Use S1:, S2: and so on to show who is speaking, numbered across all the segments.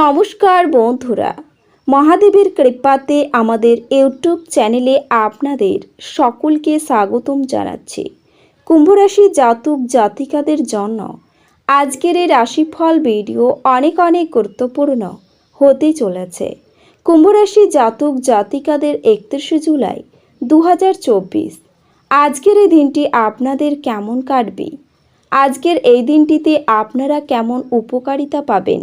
S1: নমস্কার বন্ধুরা। মহাদেবের কৃপাতে আমাদের ইউটিউব চ্যানেলে আপনাদের সকলকে স্বাগতম জানাচ্ছি। কুম্ভরাশি জাতক জাতিকাদের জন্য আজকের এই রাশিফল ভিডিও অনেক অনেক গুরুত্বপূর্ণ হতে চলেছে। কুম্ভরাশি জাতক জাতিকাদের একত্রিশে জুলাই দু হাজার চব্বিশ। আজকের এই দিনটি আপনাদের কেমন কাটবে? আজকের এই দিনটিতে আপনারা কেমন উপকারিতা পাবেন?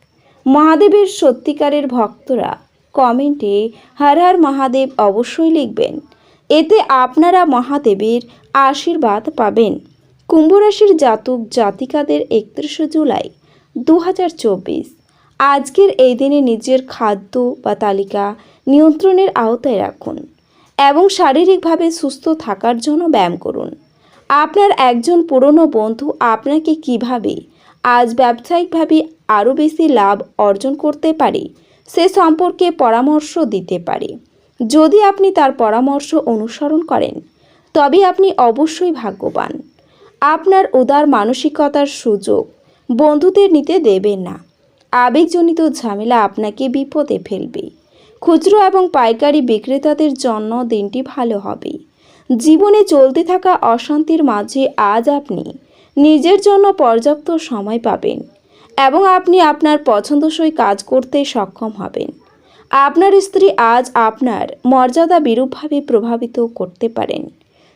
S1: মহাদেবের সত্যিকারের ভক্তরা কমেন্টে হর হর মহাদেব অবশ্যই লিখবেন। এতে আপনারা মহাদেবের আশীর্বাদ পাবেন। কুম্ভরাশির জাতক জাতিকাদের একত্রিশে জুলাই দু হাজার চব্বিশ। আজকের এই দিনে নিজের খাদ্য বা তালিকা নিয়ন্ত্রণের আওতায় রাখুন এবং শারীরিকভাবে সুস্থ থাকার জন্য ব্যায়াম করুন। আপনার একজন পুরনো বন্ধু আপনাকে কীভাবে, আজ ব্যবসায়িকভাবে আরও বেশি লাভ অর্জন করতে পারে, সে সম্পর্কে পরামর্শ দিতে পারে। যদি আপনি তার পরামর্শ অনুসরণ করেন, তবে আপনি অবশ্যই ভাগ্যবান। আপনার উদার মানসিকতার সুযোগ বন্ধুদের নিতে দেবেন না। আবেগজনিত ঝামেলা আপনাকে বিপদে ফেলবে। খুচরো এবং পাইকারি বিক্রেতাদের জন্য দিনটি ভালো হবে। জীবনে চলতে থাকা অশান্তির মাঝে আজ আপনি নিজের জন্য পর্যাপ্ত সময় পাবেন। এবং আপনি আপনার পছন্দসই কাজ করতে সক্ষম হবেন। আপনার স্ত্রী আজ আপনার মর্যাদা বিরূপভাবে প্রভাবিত করতে পারেন।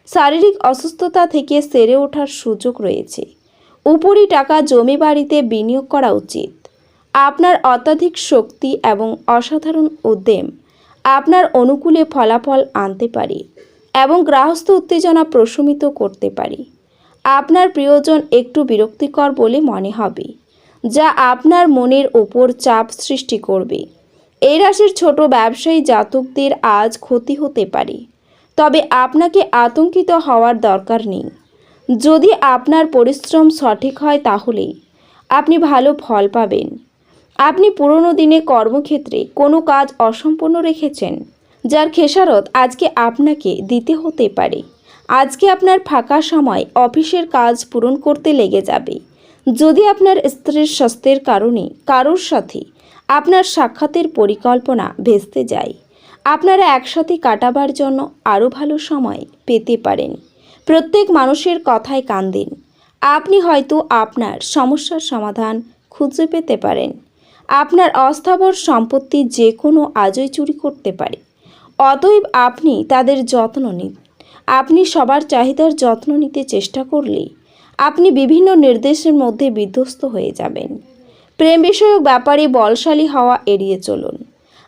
S1: শারীরিক অসুস্থতা থেকে সেরে ওঠার সুযোগ রয়েছে। উপরি টাকা জমি বাড়িতে বিনিয়োগ করা উচিত। আপনার অত্যাধিক শক্তি এবং অসাধারণ উদ্যম আপনার অনুকূলে ফলাফল আনতে পারে এবং গ্রাহস্থ উত্তেজনা প্রশমিত করতে পারে। আপনার প্রিয়জন একটু বিরক্তিকর বলে মনে হবে। যা আপনার মনের ওপর চাপ সৃষ্টি করবে। এই রাশির ছোট ব্যবসায়ী জাতকদের আজ ক্ষতি হতে পারে। তবে আপনাকে আতঙ্কিত হওয়ার দরকার নেই। যদি আপনার পরিশ্রম সঠিক হয় তাহলে আপনি ভালো ফল পাবেন। আপনি পুরনো দিনে কর্মক্ষেত্রে কোনো কাজ অসম্পূর্ণ রেখেছেন, যার খেসারত আজকে আপনাকে দিতে হতে পারে। আজকে আপনার ফাঁকা সময় অফিসের কাজ পূরণ করতে লেগে যাবে। যদি আপনার স্ত্রীর স্বাস্থ্যের কারণে কারোর সাথে আপনার সাক্ষাতের পরিকল্পনা ভেস্তে যায়, আপনারা একসাথে কাটাবার জন্য আরও ভালো সময় পেতে পারেন। প্রত্যেক মানুষের কথায় কান দিন। আপনি হয়তো আপনার সমস্যার সমাধান খুঁজে পেতে পারেন। আপনার অস্থাবর সম্পত্তি যে কোনো আজই চুরি করতে পারে। অতএব আপনি তাদের যত্ন নিন। আপনি সবার চাহিদার যত্ন নিতে চেষ্টা করলে আপনি বিভিন্ন নির্দেশের মধ্যে বিধ্বস্ত হয়ে যাবেন। প্রেম বিষয়ক ব্যাপারে বলশালী হওয়া এড়িয়ে চলুন।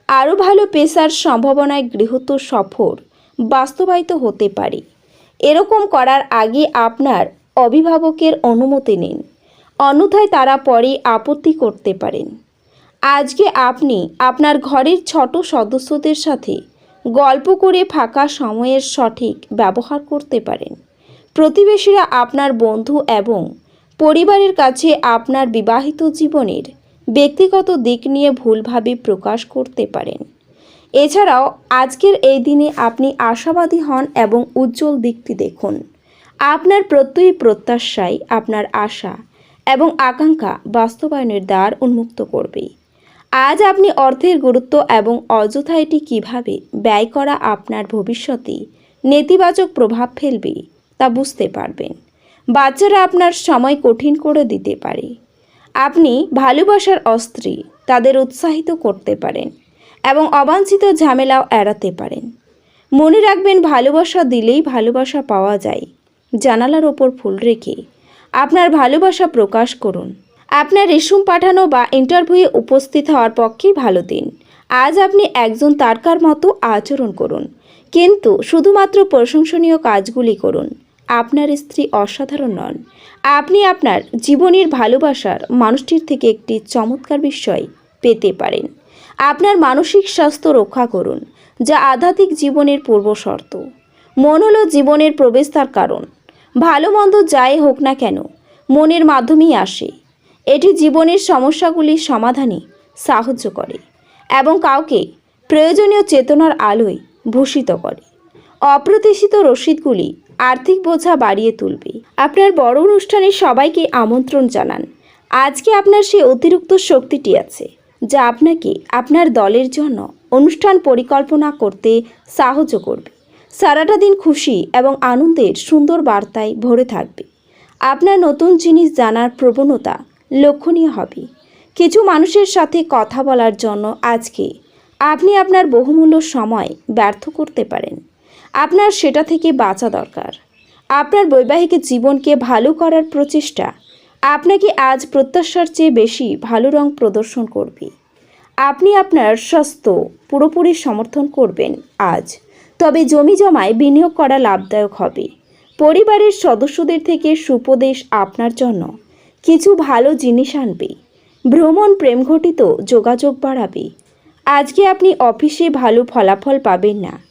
S1: আরও ভালো পেশার সম্ভাবনায় গৃহত্ব সফর বাস্তবায়িত হতে পারে। এরকম করার আগে আপনার অভিভাবকের অনুমতি নিন। অন্যথায় তারা পরে আপত্তি করতে পারেন। আজকে আপনি আপনার ঘরের ছোট সদস্যদের সাথে গল্প করে ফাঁকা সময়ের সঠিক ব্যবহার করতে পারেন। প্রতিবেশীরা আপনার বন্ধু এবং পরিবারের কাছে আপনার বিবাহিত জীবনের ব্যক্তিগত দিক নিয়ে ভুলভাবে প্রকাশ করতে পারেন। এছাড়াও আজকের এই দিনে আপনি আশাবাদী হন এবং উজ্জ্বল দিকটি দেখুন। আপনার প্রত্যয়ী প্রত্যাশাই আপনার আশা এবং আকাঙ্ক্ষা বাস্তবায়নের দ্বার উন্মুক্ত করবে। আজ আপনি অর্থের গুরুত্ব এবং অযথা এটি কীভাবে ব্যয় করা আপনার ভবিষ্যতে নেতিবাচক প্রভাব ফেলবে তা বুঝতে পারবেন। বাচ্চারা আপনার সময় কঠিন করে দিতে পারে। আপনি ভালোবাসার অস্ত্রী, তাদের উৎসাহিত করতে পারেন এবং অবাঞ্ছিত ঝামেলাও এড়াতে পারেন। মনে রাখবেন, ভালোবাসা দিলেই ভালোবাসা পাওয়া যায়। জানালার ওপর ফুল রেখে আপনার ভালোবাসা প্রকাশ করুন। আপনার রেশম পাঠানো বা ইন্টারভিউয়ে উপস্থিত হওয়ার পক্ষেই ভালো দিন। আজ আপনি একজন তারকার মতো আচরণ করুন। কিন্তু শুধুমাত্র প্রশংসনীয় কাজগুলি করুন। আপনার স্ত্রী অসাধারণ নন। আপনি আপনার জীবনের ভালোবাসার মানুষটির থেকে একটি চমৎকার বিষয় পেতে পারেন। আপনার মানসিক স্বাস্থ্য রক্ষা করুন, যা আধ্যাত্মিক জীবনের পূর্ব শর্ত। মন হলো জীবনের প্রবেশতার কারণ। ভালো মন্দ যাই হোক না কেন, মনের মাধ্যমেই আসে। এটি জীবনের সমস্যাগুলির সমাধানে সাহায্য করে এবং কাউকে প্রয়োজনীয় চেতনার আলোয় ভূষিত করে। অপ্রত্যাশিত রসিদগুলি আর্থিক বোঝা বাড়িয়ে তুলবে। আপনার বড় অনুষ্ঠানে সবাইকে আমন্ত্রণ জানান। আজকে আপনার সেই অতিরিক্ত শক্তিটি আছে, যা আপনাকে আপনার দলের জন্য অনুষ্ঠান পরিকল্পনা করতে সাহায্য করবে। সারাটা দিন খুশি এবং আনন্দের সুন্দর বার্তায় ভরে থাকবে। আপনার নতুন জিনিস জানার প্রবণতা লক্ষণীয় হবে। কিছু মানুষের সাথে কথা বলার জন্য আজকে আপনি আপনার বহুমূল্য সময় ব্যর্থ করতে পারেন। আপনার সেটা থেকে বাঁচা দরকার। আপনার বৈবাহিক জীবনকে ভালো করার প্রচেষ্টা। আপনাকে আজ প্রত্যাশার চেয়ে বেশি ভালো রং প্রদর্শন করবে। আপনি আপনার স্বাস্থ্য পুরোপুরি সমর্থন করবেন আজ। তবে জমি জমায় বিনিয়োগ করা লাভদায়ক হবে। পরিবারের সদস্যদের থেকে সুপদেশ আপনার জন্য। কিছু ভালো জিনিস আনবে। ভ্রমণ প্রেমঘটিত যোগাযোগ বাড়াবে। আজকে আপনি অফিসে ভালো ফলাফল পাবেন না।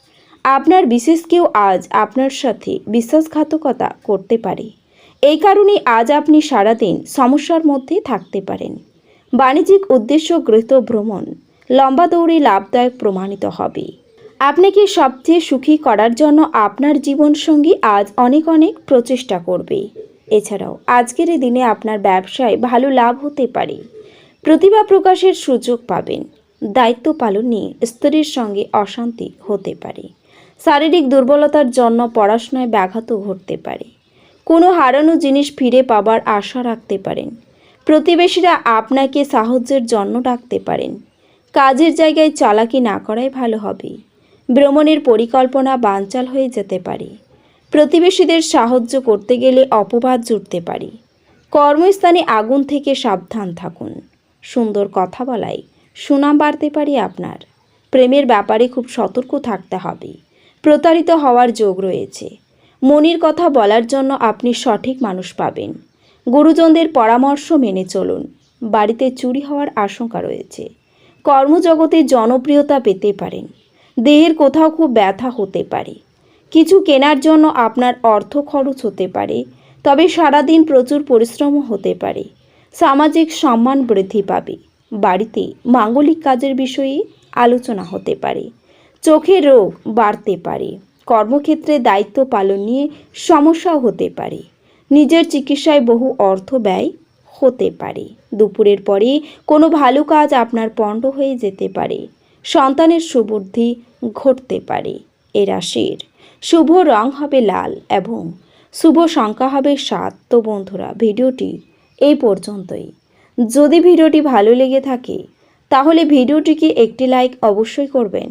S1: আপনার বিশেষ কেউ আজ আপনার সাথে বিশ্বাসঘাতকতা করতে পারে। এই কারণে আজ আপনি সারাদিন সমস্যার মধ্যে থাকতে পারেন। বাণিজ্যিক উদ্দেশ্য গৃহীত ভ্রমণ লম্বা দৌড়ে লাভদায়ক প্রমাণিত হবে। আপনাকে সবচেয়ে সুখী করার জন্য আপনার জীবনসঙ্গী আজ অনেক অনেক প্রচেষ্টা করবে। এছাড়াও আজকের দিনে আপনার ব্যবসায় ভালো লাভ হতে পারে। প্রতিভা প্রকাশের সুযোগ পাবেন। দায়িত্ব পালনে স্ত্রীর সঙ্গে অশান্তি হতে পারে। শারীরিক দুর্বলতার জন্য পড়াশোনায় ব্যাঘাত ঘটতে পারে। কোনো হারানো জিনিস ফিরে পাবার আশা রাখতে পারেন। প্রতিবেশীরা আপনাকে সাহায্যের জন্য ডাকতে পারেন। কাজের জায়গায় চালাকি না করাই ভালো হবে। ভ্রমণের পরিকল্পনা বানচাল হয়ে যেতে পারে। প্রতিবেশীদের সাহায্য করতে গেলে অপবাদ জুটতে পারে। কর্মস্থানে আগুন থেকে সাবধান থাকুন। সুন্দর কথা বলায় সুনাম বাড়তে পারে আপনার। প্রেমের ব্যাপারে খুব সতর্ক থাকতে হবে। প্রতারিত হওয়ার যোগ রয়েছে। মনির কথা বলার জন্য আপনি সঠিক মানুষ পাবেন। গুরুজনদের পরামর্শ মেনে চলুন। বাড়িতে চুরি হওয়ার আশঙ্কা রয়েছে। কর্মজগতে জনপ্রিয়তা পেতে পারেন। দেহের কোথাও খুব ব্যথা হতে পারে। কিছু কেনার জন্য আপনার অর্থ খরচ হতে পারে, তবে সারাদিন প্রচুর পরিশ্রমও হতে পারে। সামাজিক সম্মান বৃদ্ধি পাবে। বাড়িতে মাঙ্গলিক কাজের বিষয়ে আলোচনা হতে পারে। চোখের রোগ বাড়তে পারে। কর্মক্ষেত্রে দায়িত্ব পালন নিয়ে সমস্যাও হতে পারে। নিজের চিকিৎসায় বহু অর্থ ব্যয় হতে পারে। দুপুরের পরে কোনো ভালো কাজ আপনার পণ্ড হয়ে যেতে পারে। সন্তানের সুবুদ্ধি ঘটতে পারে। এ রাশির শুভ রং হবে লাল এবং শুভ সংখ্যা হবে সাত। তো বন্ধুরা, ভিডিওটি এই পর্যন্তই। যদি ভিডিওটি ভালো লেগে থাকে, তাহলে ভিডিওটিকে একটি লাইক অবশ্যই করবেন।